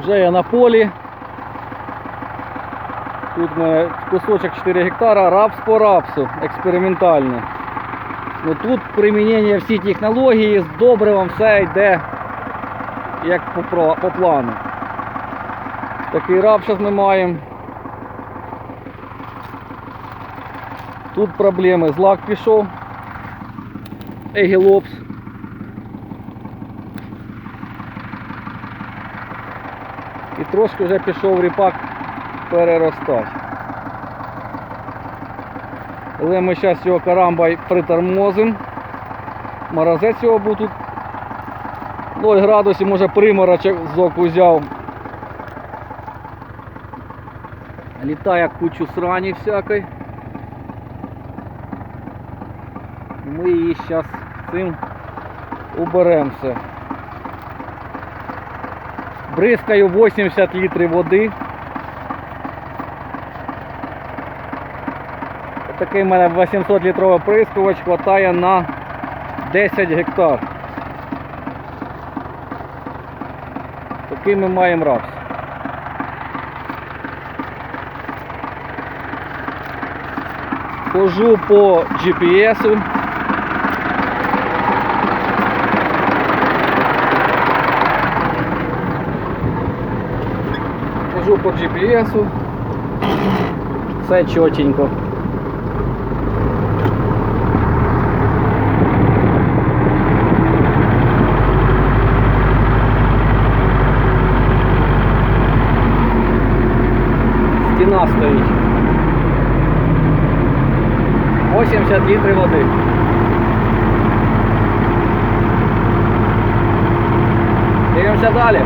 Вже я на полі. Тут мене кусочок 4 гектара, рапс по рапсу, експериментально. Ну тут примінення всі технології з добривом все йде як по, по плану. Такий раб зараз ми маємо. Тут проблеми. Злак пішов. Егілопс. І трошки вже пішов ріпак переростати. Але ми зараз його карамбай притормозимо. Морозець його був тут 0 градусів, може приморочок з оку взяв. Літає кучу срані всякої. Ми її зараз цим уберемося. Бризкаю 80 літрів води. Такий в мене 800 літровий прискувач хватає на 10 гектар. Такий ми маємо рапс. Хожу по GPS. -у. Хожу по GPS. Все чотенько. Стіна стоїть. 80 літрів води. Дивимося далі.